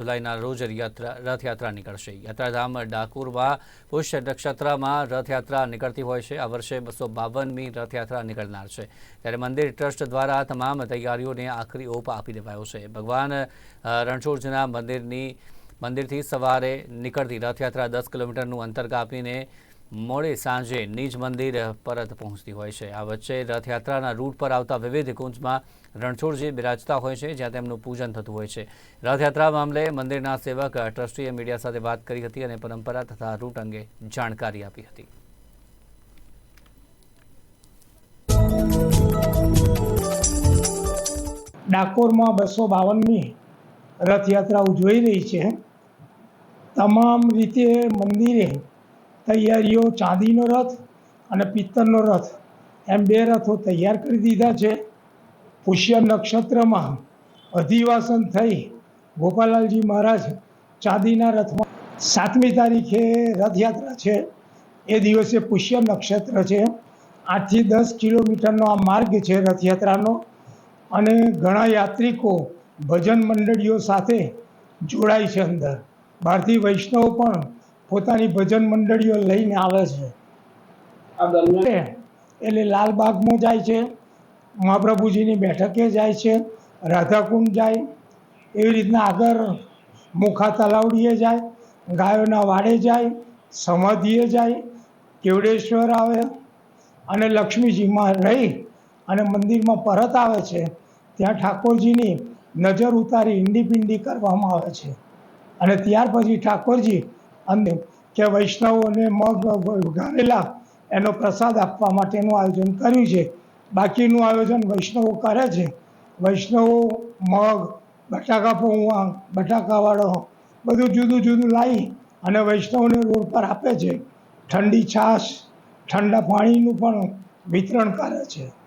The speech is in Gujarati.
જુલાઈના રોજ યાત્રા, રથયાત્રા નીકળશે. યાત્રાધામ ડાકોરમાં પુષ્ય નક્ષત્રમાં રથયાત્રા નીકળતી હોય છે. આ વર્ષે બસો બાવનમી રથયાત્રા નીકળનાર છે. ત્યારે મંદિર ટ્રસ્ટ દ્વારા તમામ તૈયારીઓને આખરી ઓપ આપી દેવાયો છે. ભગવાન રણછોડજીના મંદિરની, મંદિરથી સવારે નીકળતી રથયાત્રા દસ કિલોમીટરનું અંતર કાપીને મોડે સાંજે નિજ મંદિર પરત પહોંચતી હોય છે. આ વચ્ચે રથયાત્રાના રૂટ પર આવતા વિવિધ કુંજમાં રણછોડજી બિરાજતા હોય છે, જ્યાં તેમનું પૂજન થતું હોય છે. રથયાત્રા મામલે મંદિરના સેવક ટ્રસ્ટીએ મીડિયા સાથે વાત કરી હતી અને પરંપરા તથા રૂટ અંગે જાણકારી આપી હતી. ડાકોરમાં બસો બાવનમી રથયાત્રા ઉજવાઈ રહી છે. તમામ રીતે મંદિરે તૈયારીઓ, ચાંદીનો રથ અને પિત્તળનો રથ, એમ બે રથો તૈયાર કરી દીધા છે. પુષ્ય નક્ષત્રમાં અધિવાસન થઈ ગોપાલાલજી મહારાજ ચાંદીના રથમાં સાતમી તારીખે રથયાત્રા છે. એ દિવસે પુષ્ય નક્ષત્ર છે. આઠથી દસ કિલોમીટરનો આ માર્ગ છે રથયાત્રાનો. અને ઘણા યાત્રિકો ભજન મંડળીઓ સાથે જોડાય છે અંદર. બહારથી વૈષ્ણવ પણ પોતાની ભજન મંડળીઓ લઈને આવે છે. એટલે લાલબાગમાં જાય છે મહાપ્રભુજીની બેઠકે જાય છે રાધાકુંડ જાય એવી રીતના આગળ મુખા તલાવડીએ જાય ગાયોના વાડે જાય સમાધિએ જાય કેવડેશ્વર આવે અને લક્ષ્મીજીમાં રહી અને મંદિરમાં પરત આવે છે ત્યાં ઠાકોરજીની નજર ઉતારી ઈંડી પિંડી કરવામાં આવે છે. અને ત્યાર પછી ઠાકોરજી અને કે વૈષ્ણવોને મગ વઘારેલા એનો પ્રસાદ આપવા માટેનું આયોજન કર્યું છે. બાકીનું આયોજન વૈષ્ણવો કરે છે. વૈષ્ણવો, મગ, બટાકા પૌવા, બટાકાવાળો, બધું જુદું જુદું લાવી અને વૈષ્ણવને રોડ પર આપે છે. ઠંડી છાશ, ઠંડા પાણીનું પણ વિતરણ કરે છે.